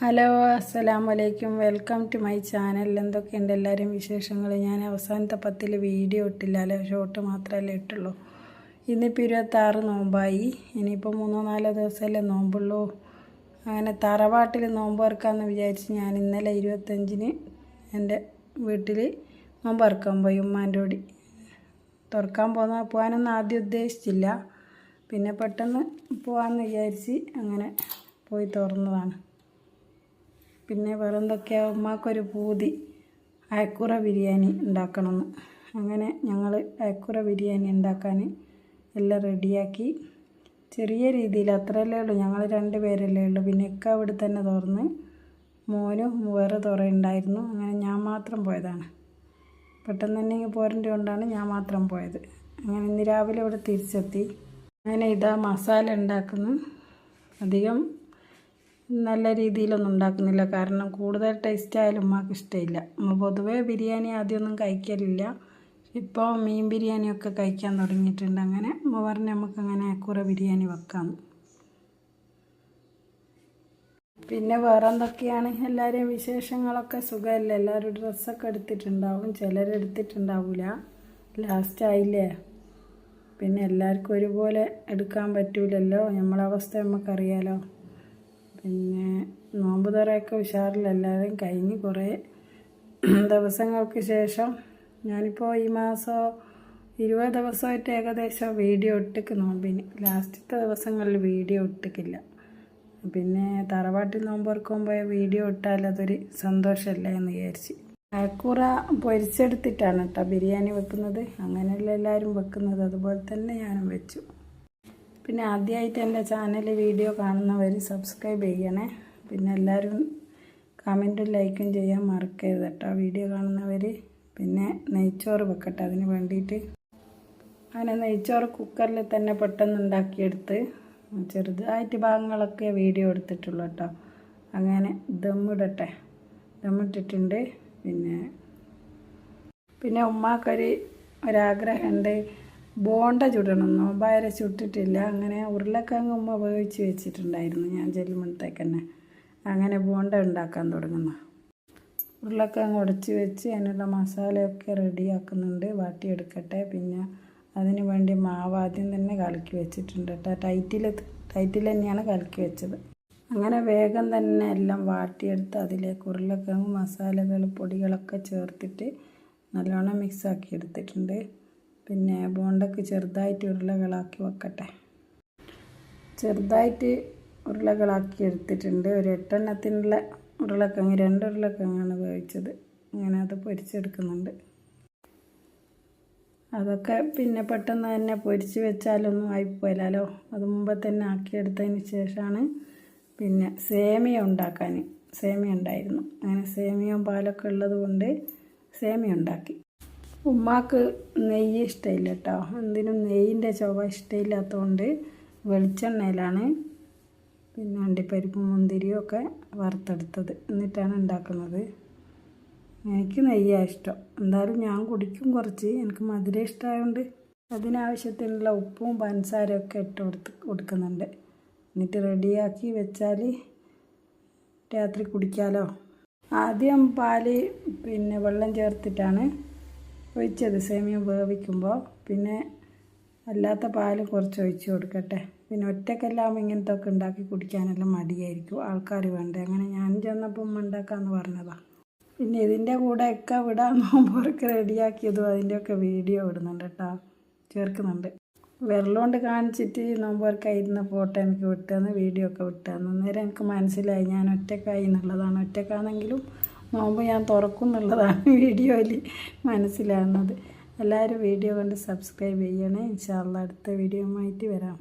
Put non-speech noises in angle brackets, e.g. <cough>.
Hello അസ്സലാം വലൈക്കും welcome to my channel. എന്തൊക്കെയുണ്ട് എല്ലാവരും വിശേഷങ്ങൾ ഞാൻ അവസാനത്തെ പത്തിൽ വീഡിയോ ഇട്ടില്ല അല്ലെ ഷോർട്ട് മാത്രമല്ലേ ഇട്ടുള്ളൂ. ഇന്നിപ്പോൾ ഇരുപത്താറ് നോമ്പായി. ഇനിയിപ്പോൾ മൂന്നോ നാലോ ദിവസമല്ലേ നോമ്പുള്ളൂ. അങ്ങനെ തറവാട്ടിൽ നോമ്പ് ഇറക്കാമെന്ന് വിചാരിച്ച് ഞാൻ ഇന്നലെ ഇരുപത്തഞ്ചിന് എന്റെ വീട്ടിൽ നോമ്പ് ഇറക്കാൻ പോയി ഉമ്മാന്റെ കൂടി. തുറക്കാൻ പോകുന്ന പോകാനൊന്നും ആദ്യം ഉദ്ദേശിച്ചില്ല. പിന്നെ പെട്ടെന്ന് പോകാമെന്ന് വിചാരിച്ച് അങ്ങനെ പോയി തുറന്നതാണ്. പിന്നെ വേറെ എന്തൊക്കെയാ ഉമ്മാക്കൊരു പൂതി. അയക്കുറ ബിരിയാണി ഉണ്ടാക്കണമെന്ന്. അങ്ങനെ ഞങ്ങൾ അയക്കുറ ബിരിയാണി ഉണ്ടാക്കാൻ എല്ലാം റെഡിയാക്കി. ചെറിയ രീതിയിൽ അത്രയല്ലേ ഉള്ളൂ. ഞങ്ങൾ രണ്ട് പേരല്ലേ ഉള്ളൂ. പിന്നെ ഇക്ക അവിടെ തന്നെ തുറന്ന് മോനും വേറെ തുറയുണ്ടായിരുന്നു അങ്ങനെ ഞാൻ മാത്രം പോയതാണ്. പെട്ടെന്ന് തന്നെ ഇങ്ങനെ പോരേണ്ടി കൊണ്ടാണ് ഞാൻ മാത്രം പോയത്. അങ്ങനെ ഇന്ന് രാവിലെ ഇവിടെ തിരിച്ചെത്തി. അങ്ങനെ ഇതാ മസാല ഉണ്ടാക്കുന്നു. അധികം നല്ല രീതിയിലൊന്നും ഉണ്ടാക്കുന്നില്ല. കാരണം കൂടുതൽ ടേസ്റ്റ് ആയാലും ഉമ്മാക്ക് ഇഷ്ടമില്ല. ഉമ്മ പൊതുവേ ബിരിയാണി ആദ്യമൊന്നും കഴിക്കലില്ല. ഇപ്പോൾ മീൻ ബിരിയാണിയൊക്കെ കഴിക്കാൻ തുടങ്ങിയിട്ടുണ്ട്. അങ്ങനെ ഉമ്മ പറഞ്ഞ് നമുക്കങ്ങനെ കുറേ ബിരിയാണി വെക്കാം. പിന്നെ വേറെ എന്തൊക്കെയാണ് എല്ലാവരെയും വിശേഷങ്ങളൊക്കെ സുഖമല്ലേ? എല്ലാവരും ഡ്രസ്സൊക്കെ എടുത്തിട്ടുണ്ടാവും. ചിലരെടുത്തിട്ടുണ്ടാവില്ല ലാസ്റ്റ് ആയില്ലേ? പിന്നെ എല്ലാവർക്കും ഒരുപോലെ എടുക്കാൻ പറ്റൂലല്ലോ? നമ്മളെ അവസ്ഥ നമുക്കറിയാലോ? പിന്നെ നോമ്പ് തുറയൊക്കെ ഉഷാറിലെല്ലാവരും കഴിഞ്ഞ് കുറേ ദിവസങ്ങൾക്ക് ശേഷം ഞാനിപ്പോൾ ഈ മാസം ഇരുപത് ദിവസമായിട്ട് ഏകദേശം വീഡിയോ ഇട്ടിക്ക് നോമ്പിന്. ലാസ്റ്റത്തെ ദിവസങ്ങളിൽ വീഡിയോ ഇട്ടിക്കില്ല. പിന്നെ തറവാട്ടിൽ നോമ്പ് പോയ വീഡിയോ ഇട്ടാൽ അതൊരു സന്തോഷമല്ല എന്ന് വിചാരിച്ച്. അയക്കൂറ പൊരിച്ചെടുത്തിട്ടാണ് കേട്ടോ ബിരിയാണി വെക്കുന്നത്. അങ്ങനെയല്ല എല്ലാവരും വെക്കുന്നത്. അതുപോലെ തന്നെ ഞാനും വെച്ചു. പിന്നെ ആദ്യമായിട്ട് എന്റെ ചാനൽ വീഡിയോ കാണുന്നവർ സബ്സ്ക്രൈബ് ചെയ്യണേ. പിന്നെ എല്ലാവരും കമന്റും ലൈക്കും ചെയ്യാൻ മറക്കരുത് കേട്ടോ. വീഡിയോ കാണുന്നവർ പിന്നെ നെയ്ച്ചോറ് വെക്കട്ടെ അതിന് വേണ്ടിയിട്ട്. അങ്ങനെ നെയ്ച്ചോറ് കുക്കറിൽ തന്നെ പെട്ടെന്ന് ഉണ്ടാക്കിയെടുത്ത് ചെറുതായിട്ട് ഭാഗങ്ങളൊക്കെ വീഡിയോ എടുത്തിട്ടുള്ളൂ കേട്ടോ. അങ്ങനെ ദമ്മിടട്ടെ ദമ്മിട്ടിട്ടുണ്ട് പിന്നെ പിന്നെ ഉമ്മാക്കൊരു ഒരാഗ്രഹമുണ്ട്. ബോണ്ട ചുടണം നോമ്പായരെ ചുട്ടിട്ടില്ല അങ്ങനെ ഉരുളക്കിഴങ്ങ് ഉമ്മ ഉപയോഗിച്ച് വെച്ചിട്ടുണ്ടായിരുന്നു ഞാൻ ചെല്ലുമ്പോഴത്തേക്ക് തന്നെ അങ്ങനെ ബോണ്ട ഉണ്ടാക്കാൻ തുടങ്ങുന്നു. ഉരുളക്കിഴങ്ങ് ഉടച്ച് വെച്ച് അതിനുള്ള മസാലയൊക്കെ റെഡിയാക്കുന്നുണ്ട്. വാട്ടിയെടുക്കട്ടെ. പിന്നെ അതിന് വേണ്ടി മാവ് ആദ്യം തന്നെ കലക്കി വെച്ചിട്ടുണ്ട് കേട്ടോ. ടൈറ്റിൽ ടൈറ്റിൽ തന്നെയാണ് കലക്കി വെച്ചത്. അങ്ങനെ വേഗം തന്നെ എല്ലാം വാട്ടിയെടുത്ത് അതിലേക്ക് ഉരുളക്കിഴങ്ങ് മസാലകൾ പൊടികളൊക്കെ ചേർത്തിട്ട് നല്ലോണം മിക്സാക്കി എടുത്തിട്ടുണ്ട്. പിന്നെ ബോണ്ടയ്ക്ക് ചെറുതായിട്ട് ഉരുളകളാക്കി വെക്കട്ടെ. ചെറുതായിട്ട് ഉരുളകളാക്കി എടുത്തിട്ടുണ്ട്. ഒരു എട്ടെണ്ണത്തിനുള്ള ഉരുളക്കിഴങ്ങ് രണ്ട് ഉരുളക്കിഴങ്ങാണ് ഉപയോഗിച്ചത് അങ്ങനെ അത് പൊരിച്ചെടുക്കുന്നുണ്ട്. അതൊക്കെ പിന്നെ പെട്ടെന്ന് തന്നെ പൊരിച്ച് വെച്ചാലൊന്നും ആയിപ്പോയില്ലല്ലോ അത് മുമ്പ് തന്നെ ആക്കിയെടുത്തതിന് ശേഷമാണ് പിന്നെ സേമിയ ഉണ്ടാക്കാൻ സേമിയ ഉണ്ടായിരുന്നു. അങ്ങനെ സേമിയയും പാലൊക്കെ ഉള്ളത് കൊണ്ട് സേമിയ ഉണ്ടാക്കി. ഉമ്മാക്ക് നെയ്യ് ഇഷ്ടമില്ല കേട്ടോ എന്തിനും നെയ്യിന്റെ ചുവ ഇഷ്ടമില്ലാത്തതുകൊണ്ട് വെളിച്ചെണ്ണയിലാണ് പിന്നെ അണ്ടിപ്പരിപ്പും മുന്തിരിയും ഒക്കെ വറുത്തെടുത്തത്. എന്നിട്ടാണ് ഉണ്ടാക്കുന്നത്. എനിക്ക് നെയ്യാണ് ഇഷ്ടം. എന്തായാലും ഞാൻ കുടിക്കും കുറച്ച്. എനിക്ക് മധുരം ഇഷ്ടമായതുകൊണ്ട് അതിനാവശ്യത്തിനുള്ള ഉപ്പും പഞ്ചസാരയും ഒക്കെ ഇട്ട് കൊടുത്ത് കൊടുക്കുന്നുണ്ട്. എന്നിട്ട് റെഡിയാക്കി വെച്ചാൽ രാത്രി കുടിക്കാമല്ലോ ആദ്യം പാൽ പിന്നെ വെള്ളം ചേർത്തിട്ടാണ് ഒഴിച്ചത്. സേമിയ വേവിക്കുമ്പോൾ പിന്നെ അല്ലാത്ത പാൽ കുറച്ച് ഒഴിച്ച് കൊടുക്കട്ടെ. പിന്നെ ഒറ്റക്കെല്ലാം ഇങ്ങനത്തെ ഒക്കെ ഉണ്ടാക്കി കുടിക്കാനെല്ലാം മടിയായിരിക്കും. ആൾക്കാർ വേണ്ടേ? അങ്ങനെ ഞാൻ ചെന്നപ്പോൾ ഉമ്മ ഉണ്ടാക്കാമെന്ന് പറഞ്ഞതാണ് പിന്നെ ഇതിന്റെ കൂടെ ഒക്കെ വിടാൻ നോമ്പോർക്ക് റെഡിയാക്കിയതും അതിന്റെയൊക്കെ വീഡിയോ ഇടുന്നുണ്ട് കേട്ടോ. ചേർക്കുന്നുണ്ട്. വെള്ളമുണ്ട് കാണിച്ചിട്ട് നോമ്പോർക്കായിരുന്ന ഫോട്ടോ എനിക്ക് വിട്ടുതന്ന് വീഡിയോ ഒക്കെ വിട്ടുതന്നു. അന്നേരം എനിക്ക് മനസ്സിലായി ഞാൻ ഒറ്റക്കായി എന്നുള്ളതാണ്. ഒറ്റക്കാണെങ്കിലും നോമ്പ് ഞാൻ തുറക്കും എന്നുള്ളതാണ് <laughs> വീഡിയോയിൽ മനസ്സിലാകുന്നത്. എല്ലാവരും വീഡിയോ കണ്ട് സബ്സ്ക്രൈബ് ചെയ്യണേ. ഇൻഷാല്ല അടുത്ത വീഡിയോ ആയിട്ട് വരാം.